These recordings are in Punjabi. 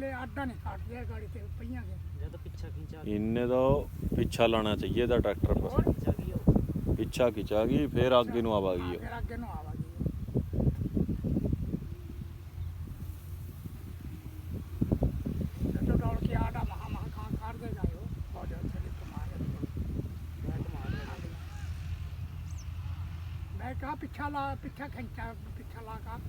ਅਗਲੇ ਆਡਾ ਨਹੀਂ ਕੱਟਦੇ ਆ ਗਾੜੀ ਤੇ ਪਈਆਂ ਦੇ जब तो पीछा खींचा ਇੰਨੇ ਦਾ ਪਿੱਛਾ ਲਾਣਾ ਚਾਹੀਏ ਦਾ ਟਰੈਕਟਰ ਪਰ ਹੋਰ खींचा गई हो ਪਿੱਛਾ ਖਿਚਾ ਗਈ ਫੇਰ ਅੱਗੇ ਨੂੰ ਆਵਾਗੀ ਫਿਰ ਅੱਗੇ ਨੂੰ ਆਵਾਗੀ ਜਦੋਂ ਡੋਲ ਕੇ ਆਡਾ ਮਹਾ ਮਹਾ ਕਾਂ ਕਰ ਦੇ ਜਾਇਓ ਬਹੁਤ ਜ਼ਿਆਦਾ ਥੜੀ ਤੁਮਾਰੇ बैठ मार रहा ਮੈਂ ਕਹਾ ਪਿੱਛਾ ਲਾ ਪਿੱਛਾ ਖਿੰਚਾ ਪਿੱਛਾ ਲਾ ਕਰ ਯੋਈ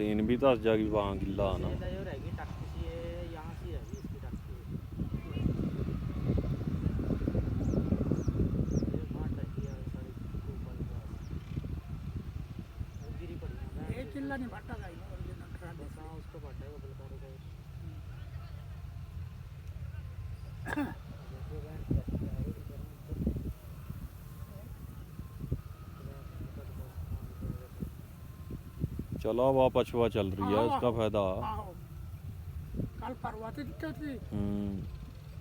सीन भी धस जाएगी वहाँ गिल्ला आना चिल्ला नहीं फटा का उसको फटा का बलकारे का चला हुआ पछवा चल रही है इसका फायदा कल पर्वती दिक्कत थी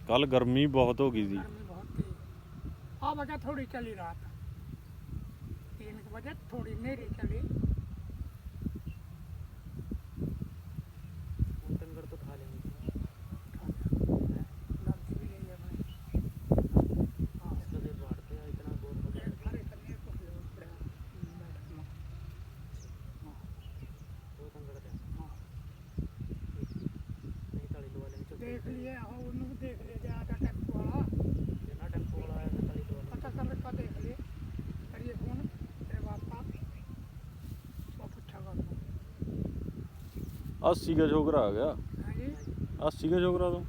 कल गर्मी बहुत होगी थी अब अगर थोड़ी चली रात तीन बजे थोड़ी मेरी चली 80 ਦਾ ਛੋਕਰਾ ਆ ਗਿਆ ਹਾਂਜੀ 80 ਦਾ ਛੋਕਰਾ ਤੋਂ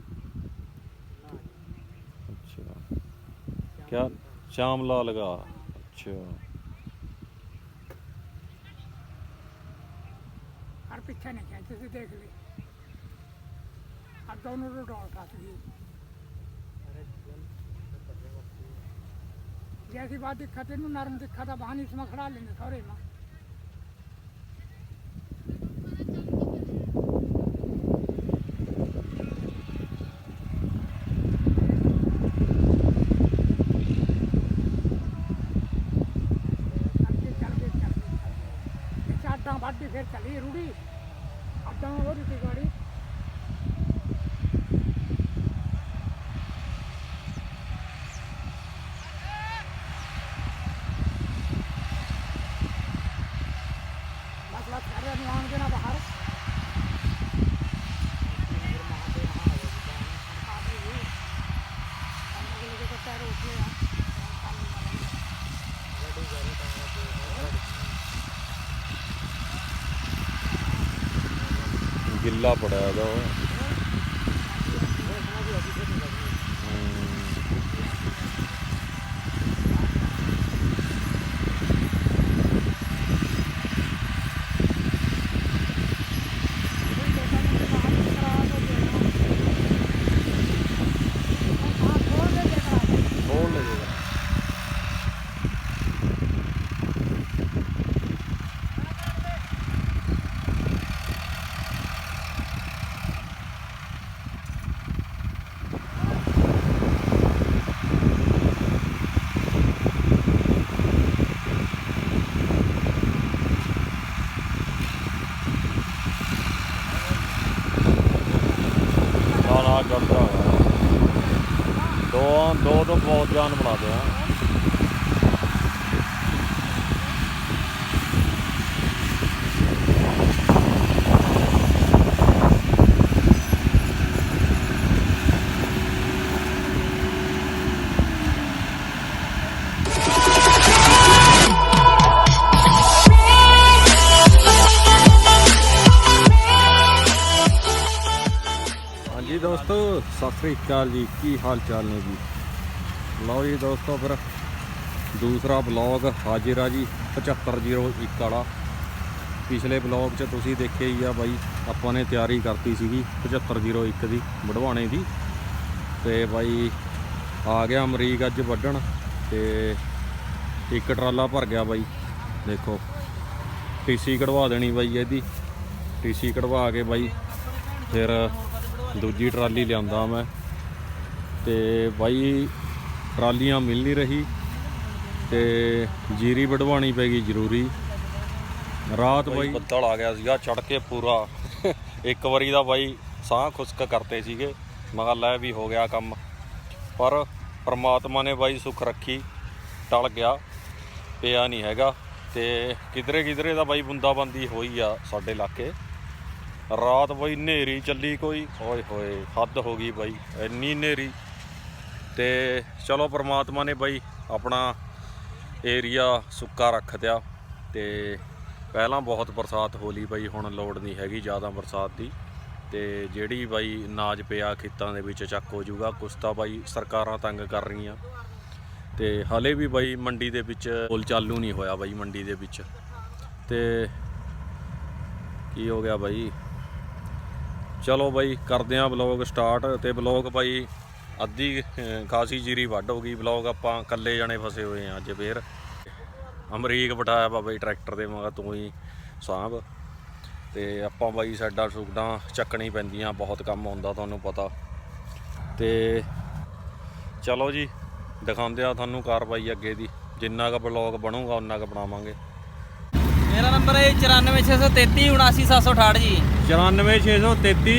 ਅੱਛਾ ਕਿਆ ਸ਼ਾਮ ਲਾ ਲਗਾ ਅੱਛਾ ਹਰ ਪਿੱਛੇ ਨਹੀਂ ਕਹਿੰਦੇ ਤੁਸੀਂ ਦੇਖ ਲਈ ਅੱਗੋਂ ਨੂੰ ਰੋਡਾਂ ਫਸ ਗਈ ਜੈਸੀ ਬਾਤ ਦਿੱਖਤ ਇਹਨੂੰ ਨਰਮ ਦਿੱਖਾ ਤਾਂ ਬਹਾਨੀ ਸਮਖੜਾ ਲੈਂਦੇ ਸਾਰੇ ਨਾ ਅੱਡਾਂ ਵੱਢ ਕੇ ਫਿਰ ਚੱਲੀ ਰੂੜੀ। ਅੱਡਾਂ ਉਹਦੀ ਗਾੜੀ இல்லாப்படாதோ ਸਤਿ ਸ੍ਰੀ ਅਕਾਲ ਜੀ, ਕੀ ਹਾਲ ਚਾਲ ਨੇ ਜੀ? ਲਓ ਜੀ ਦੋਸਤੋ ਫਿਰ ਦੂਸਰਾ ਬਲੌਗ ਹਾਜ਼ਰ ਆ ਜੀ 7501 ਵਾਲਾ। ਪਿਛਲੇ ਬਲੌਗ 'ਚ ਤੁਸੀਂ ਦੇਖਿਆ ਹੀ ਆ ਬਾਈ, ਆਪਾਂ ਨੇ ਤਿਆਰੀ ਕਰਤੀ ਸੀਗੀ 7501 ਦੀ, ਵਢਵਾਣੇ ਦੀ। ਤੇ ਬਾਈ ਆ ਗਿਆ ਅਮਰੀਕ ਅੱਜ ਵੱਢਣ ਤੇ ਇੱਕ ਟਰਾਲਾ ਭਰ ਗਿਆ ਬਾਈ, ਦੇਖੋ। ਟੀਸੀ ਕਢਵਾ ਦੇਣੀ ਬਾਈ ਇਹਦੀ ਟੀਸੀ ਕਢਵਾ ਕੇ ਬਾਈ, ਫਿਰ ਦੂਜੀ ਟਰਾਲੀ ਲਿਆਂਦਾ ਮੈਂ। ਤੇ ਬਾਈ ਟਰਾਲੀਆਂ ਮਿਲ ਨਹੀਂ ਰਹੀ। ਤੇ ਜੀਰੀ ਵਢਵਾਣੀ ਪੈ ਗਈ ਜ਼ਰੂਰੀ। ਰਾਤ ਬਾਈ ਬੱਦਲ ਆ ਗਿਆ ਸੀਗਾ ਚੜ ਕੇ ਪੂਰਾ। ਇੱਕ ਵਾਰੀ ਦਾ ਬਾਈ ਸਾਹ ਖੁਸ਼ਕ ਕਰਤੇ ਸੀਗੇ। ਮੈਂ ਕਿਹਾ ਲੈ ਵੀ ਹੋ ਗਿਆ ਕੰਮ। ਪਰ ਪ੍ਰਮਾਤਮਾ ਨੇ ਬਾਈ ਸੁੱਖ ਰੱਖੀ ਟਲ ਗਿਆ ਪਿਆ ਨਹੀਂ ਹੈਗਾ। ਤੇ ਕਿਧਰੇ ਕਿਧਰੇ ਦਾ ਬਾਈ ਬੁੰਦਾਬੰਦੀ ਹੋਈ ਆ ਸਾਡੇ ਇਲਾਕੇ। ਰਾਤ ਬਈ ਹਨੇਰੀ ਚੱਲੀ ਕੋਈ। ਓਏ ਹੋਏ, ਹੱਦ ਹੋ ਗਈ ਬਾਈ, ਇੰਨੀ ਹਨੇਰੀ। ਤੇ ਚਲੋ ਪ੍ਰਮਾਤਮਾ ਨੇ ਬਾਈ ਆਪਣਾ ਏਰੀਆ ਸੁੱਕਾ ਰੱਖ ਦਿਆ। ਤੇ ਪਹਿਲਾਂ ਬਹੁਤ ਬਰਸਾਤ ਹੋ ਲਈ ਬਾਈ, ਹੁਣ ਲੋੜ ਨਹੀਂ ਹੈਗੀ ਜ਼ਿਆਦਾ ਬਰਸਾਤ ਦੀ। ਤੇ ਜਿਹੜੀ ਬਾਈ ਨਾਜ ਪਿਆ ਖੇਤਾਂ ਦੇ ਵਿੱਚ ਚੱਕ ਹੋ ਜਾਊਗਾ, ਕੁਛ ਤਾਂ ਬਾਈ ਸਰਕਾਰਾਂ ਤੰਗ ਕਰ ਰਹੀਆਂ। ਤੇ ਹਲੇ ਵੀ ਬਾਈ ਮੰਡੀ ਦੇ ਵਿੱਚ ਪੁਲ ਚਾਲੂ ਨਹੀਂ ਹੋਇਆ ਬਾਈ ਮੰਡੀ ਦੇ ਵਿੱਚ। ਤੇ ਕੀ ਹੋ ਗਿਆ ਬਾਈ? ਚਲੋ ਬਾਈ, ਕਰਦੇ ਆਂ ਬਲੌਗ ਸਟਾਰਟ ਤੇ ਬਲੌਗ ਬਾਈ, ਅੱਧੀ ਖਾਸੀ ਜੀਰੀ ਵੱਢ ਹੋ ਗਈ ਬਲੌਗ ਆਪਾਂ ਇਕੱਲੇ ਜਾਣੇ ਫਸੇ ਹੋਏ ਆ ਅੱਜ ਫੇਰ। ਅਮਰੀਕ ਬਿਠਾਇਆ ਵਾ ਬਾਈ ਟਰੈਕਟਰ ਦੇ ਮਗਾ ਤੂੰ ਹੀ ਸਾਂਭ। ਤੇ ਆਪਾਂ ਬਾਈ ਸਾਡਾ ਸੁਗਡਾਂ ਚੱਕਣੀ ਪੈਂਦੀਆਂ, ਬਹੁਤ ਕੰਮ ਹੁੰਦਾ ਤੁਹਾਨੂੰ ਪਤਾ। ਤੇ ਚਲੋ ਜੀ, ਦਿਖਾਉਂਦੇ ਆ ਤੁਹਾਨੂੰ ਕਾਰਵਾਈ ਅੱਗੇ ਦੀ। ਜਿੰਨਾ ਕੁ ਬਲੌਗ ਬਣੂਗਾ ਉਨਾ ਕੁ ਬਣਾਵਾਂਗੇ। ਮੇਰਾ ਨੰਬਰ ਹੈ 94633 79768 ਜੀ। 94633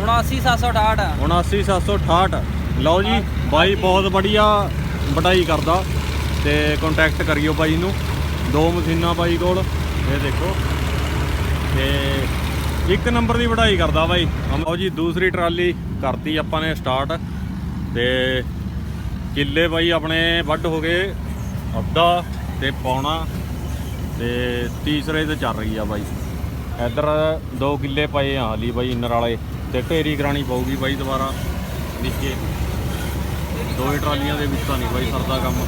79768 79768 ਲਓ ਜੀ ਬਾਈ ਬਹੁਤ ਬੜੀਆ ਵਡਾਈ ਕਰਦਾ। ਤੇ ਕੰਟੈਕਟ ਕਰਿਓ ਬਾਈ ਨੂੰ। ਦੋ ਮਸ਼ੀਨਾਂ ਬਾਈ ਕੋਲ। ਇਹ ਦੇਖੋ। ਤੇ ਇੱਕ ਨੰਬਰ ਦੀ ਵਡਾਈ ਕਰਦਾ ਬਾਈ। ਲਓ ਜੀ ਦੂਸਰੀ ਟਰਾਲੀ ਕਰਤੀ ਆਪਾਂ ਨੇ ਸਟਾਰਟ ਤੇ ਕਿੱਲੇ ਬਾਈ ਆਪਣੇ ਵੱਢ ਹੋ ਗਏ। ਅੱਧਾ ਤੇ ਪੌਣਾ। ਤੇ ਤੀਸਰੇ ਤੇ ਚੱਲ ਰਹੀ ਆ ਬਾਈ। ਇੱਧਰ ਦੋ ਕਿੱਲੇ ਪਏ ਆ ਹਾਲੀ ਬਾਈ ਇੰਨਰ ਵਾਲੇ ਤੇ ਢੇਰੀ ਕਰਾਣੀ ਪਊਗੀ ਬਾਈ ਦੁਬਾਰਾ। ਨੀਚੇ ਦੋ ਹੀ ਟਰਾਲੀਆਂ ਦੇ ਵਿੱਚ ਤਾਂ ਨਹੀਂ ਬਾਈ ਸਰਦਾ ਕੰਮ।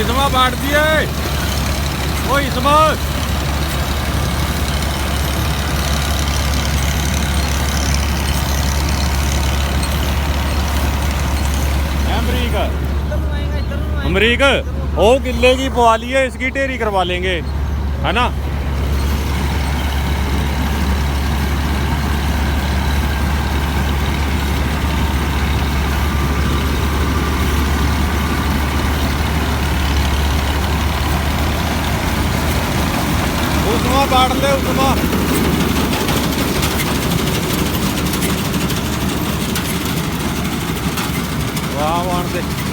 ਇਸਮਾ ਬਾੜਦੀ ਏ ਓਏ ਇਸਮਾ अमरीक, ओ किले की पवा लिए इसकी ढेरी करवा लेंगे, है ना? बाढ़ ले उसमा 对。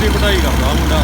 ਦੀ ਵਢਾਈ ਕਰਦਾ ਮੁੰਡਾ।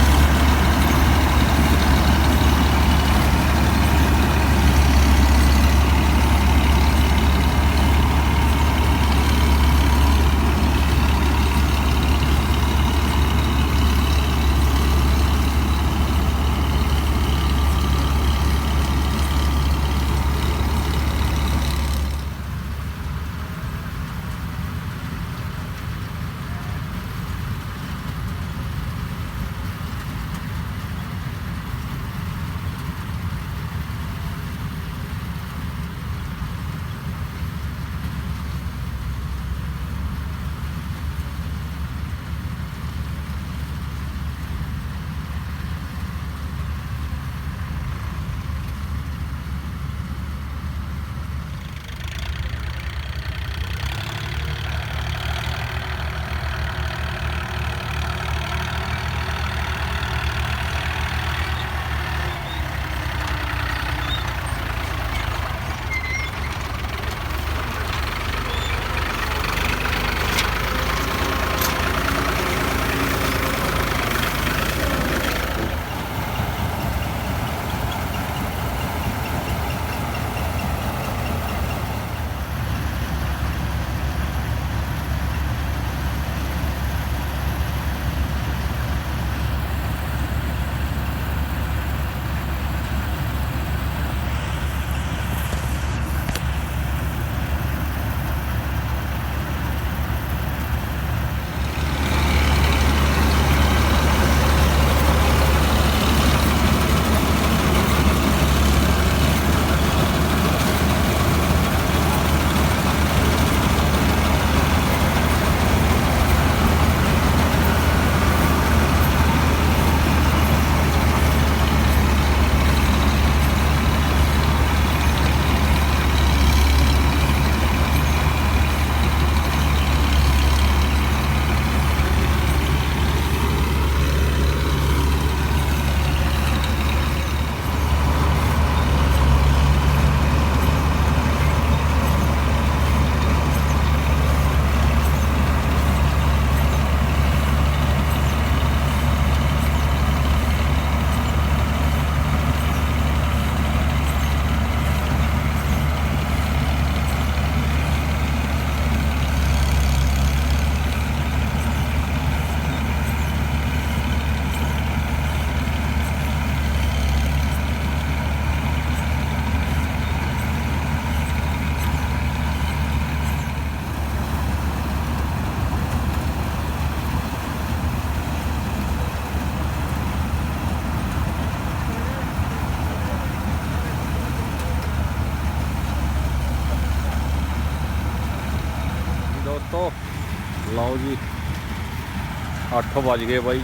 8 ਵਜ ਗਏ ਬਾਈ।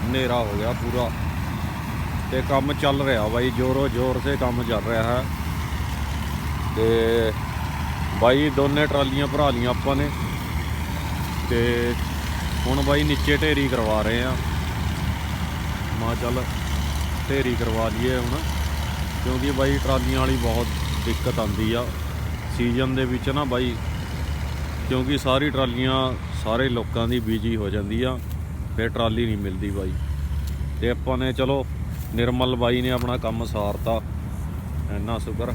ਹਨੇਰਾ ਹੋ ਗਿਆ ਪੂਰਾ। ਤੇ ਕੰਮ ਚੱਲ ਰਿਹਾ ਬਾਈ, ਜੋਰੋ ਜ਼ੋਰ ਸੇ ਕੰਮ ਚੱਲ ਰਿਹਾ ਹੈ। ਤੇ ਬਾਈ ਦੋਨੇ ਟਰਾਲੀਆਂ ਭਰਾ ਲੀਆਂ ਆਪਾਂ ਨੇ। ਤੇ ਹੁਣ ਬਾਈ ਨੀਚੇ ਢੇਰੀ ਕਰਵਾ ਰਹੇ ਆ ਮਾ ਚੱਲ ਢੇਰੀ ਕਰਵਾ ਲਈਏ ਹੁਣ, ਕਿਉਂਕਿ ਬਾਈ ਟਰਾਲੀਆਂ ਵਾਲੀ ਬਹੁਤ ਦਿੱਕਤ ਆਉਂਦੀ ਆ। ਸੀਜ਼ਨ ਦੇ ਵਿੱਚ ਨਾ ਬਾਈ, ਕਿਉਂਕਿ ਸਾਰੀ ਟਰਾਲੀਆਂ ਸਾਰੇ ਲੋਕਾਂ ਦੀ ਬੀਜੀ ਹੋ ਜਾਂਦੀ ਆ, ਫਿਰ ਟਰਾਲੀ ਨਹੀਂ ਮਿਲਦੀ ਬਾਈ। ਤੇ ਆਪਾਂ ਨੇ ਚਲੋ, ਨਿਰਮਲ ਬਾਈ ਨੇ ਆਪਣਾ ਕੰਮ ਸਾਰਤਾ, ਇੰਨਾ ਸ਼ੁਕਰ।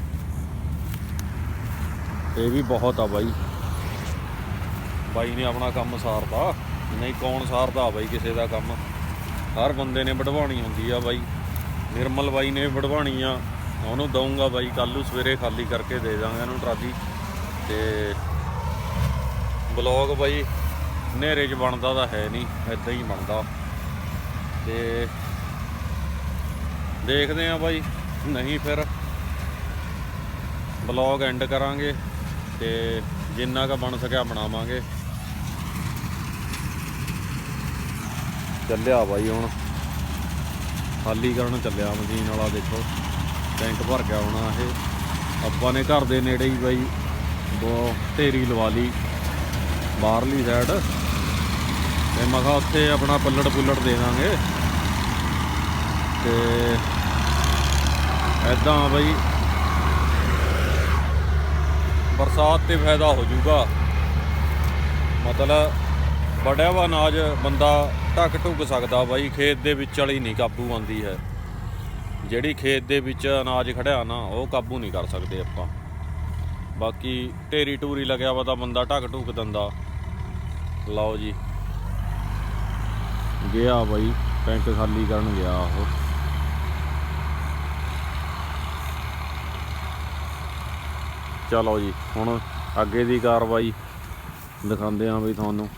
ਇਹ ਵੀ ਬਹੁਤ ਆ ਬਾਈ। ਬਾਈ ਨੇ ਆਪਣਾ ਕੰਮ ਸਾਰਤਾ। ਨਹੀਂ ਕੌਣ ਸਾਰਦਾ ਬਾਈ ਕਿਸੇ ਦਾ ਕੰਮ? ਹਰ ਬੰਦੇ ਨੇ ਵਢਵਾਉਣੀ ਹੁੰਦੀ ਆ ਬਾਈ। ਨਿਰਮਲ ਬਾਈ ਨੇ ਵਢਵਾਣੀ ਆ। ਉਹਨੂੰ ਦਊਂਗਾ ਬਾਈ ਕੱਲ ਨੂੰ ਸਵੇਰੇ ਖਾਲੀ ਕਰਕੇ ਦੇ ਦਾਂਗਾ ਇਹਨੂੰ ਟਰਾਲੀ। ਤੇ ਬਲੌਗ ਬਾਈ ਹਨੇਰੇ 'ਚ ਬਣਦਾ ਤਾਂ ਹੈ ਨਹੀਂ ਇਦਾਂ ਹੀ ਬਣਦਾ। ਤੇ ਦੇਖਦੇ ਆ ਬਾਈ, ਨਹੀਂ ਫਿਰ ਬਲੌਗ ਐਂਡ ਕਰਾਂਗੇ ਤੇ ਜਿੰਨਾ ਕੁ ਬਣ ਸਕਿਆ ਬਣਾਵਾਂਗੇ। ਚੱਲਿਆ ਬਾਈ ਹੁਣ। ਖਾਲੀ ਕਰਨ ਚੱਲਿਆ ਮਸ਼ੀਨ ਵਾਲਾ, ਦੇਖੋ। ਟੈਂਕ ਭਰ ਗਿਆ ਹੋਣਾ ਇਹ। ਆਪਾਂ ਨੇ ਘਰ ਦੇ ਨੇੜੇ ਹੀ ਬਾਈ ਉਹ ਢੇਰੀ ਲਵਾ ਲਈ। ਬਾਹਰਲੀ ਸਾਈਡ ਤੇ ਮੈਂ ਕਿਹਾ ਉੱਥੇ ਆਪਣਾ ਪੱਲੜ ਪੁੱਲੜ ਦੇ ਦਾਂਗੇ। ਤੇ ਐਦਾਂ ਬਾਈ ਬਰਸਾਤ ਤੇ ਫਾਇਦਾ ਹੋ ਜਾਊਗਾ। ਮਤਲਬ ਬੜਿਆ ਵਾ ਅਨਾਜ, ਬੰਦਾ ਢੱਕ ਢੁੱਕ ਸਕਦਾ ਬਾਈ, ਖੇਤ ਦੇ ਵਿੱਚ ਵਾਲੀ ਨਹੀਂ ਕਾਬੂ ਆਉਂਦੀ ਹੈ। ਜਿਹੜੀ ਖੇਤ ਦੇ ਵਿੱਚ ਅਨਾਜ ਖੜਿਆ ਨਾ, ਉਹ ਕਾਬੂ ਨਹੀਂ ਕਰ ਸਕਦੇ ਆਪਾਂ। ਬਾਕੀ ਢੇਰੀ ਟੂਰੀ ਲੱਗਿਆ ਵਾ ਤਾਂ ਬੰਦਾ ਢੱਕ ਢੁੱਕ ਦਿੰਦਾ। ਲਓ ਜੀ। ਗਿਆ ਬਾਈ ਟੈਂਕ ਖਾਲੀ ਕਰਨ ਗਿਆ ਉਹ। ਚਲੋ ਜੀ, ਹੁਣ ਅੱਗੇ ਦੀ ਕਾਰਵਾਈ ਦਿਖਾਉਂਦੇ ਹਾਂ ਬਈ ਤੁਹਾਨੂੰ।